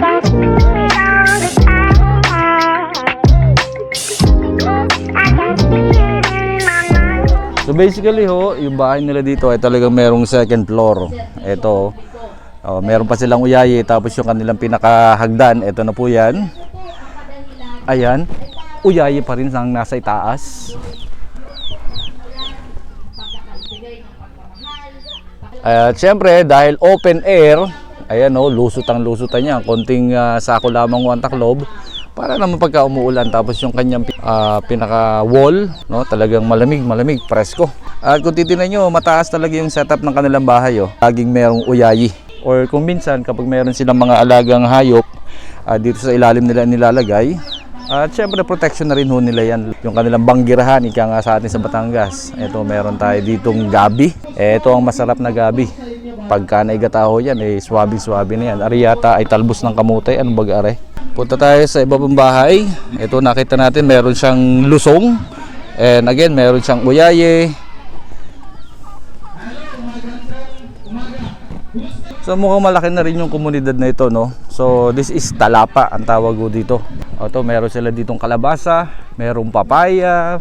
So basically ho, yung bahay nila dito ay talagang merong second floor. Ito, oh, meron pa silang uyayi tapos yung kanilang pinakahagdan, ito na po yan. Ayan, uyayi pa rin ang nasa itaas. At syempre, dahil open air, ayan o, lusot ang lusutan niya. Konting ah, sako lamang ang taklob para naman pagka umuulan. Tapos yung kanyang ah, pinaka wall, no, talagang malamig, malamig, presko. At kung titignan nyo, mataas talaga yung setup ng kanilang bahay. Oh. Laging merong uyayi. Or kung minsan, kapag meron silang mga alagang hayop, ah, dito sa ilalim nila nilalagay, at syempre protection na rin ho nila yan. Yung kanilang banggirahan, ika nga sa atin sa Batangas. Ito meron tayo ditong gabi. Ito ang masarap na gabi. Pagka naigataho yan, eh, swabe-swabe na yan. Ariyata ay talbos ng kamutay. Ano baga are? Punta tayo sa iba pang bahay. Ito nakita natin, meron siyang lusong. And again, meron siyang uyaye. So mukhang malaki na rin yung komunidad na ito, no? So this is Talapa ang tawag dito. O to, meron sila ditong kalabasa, merong papaya.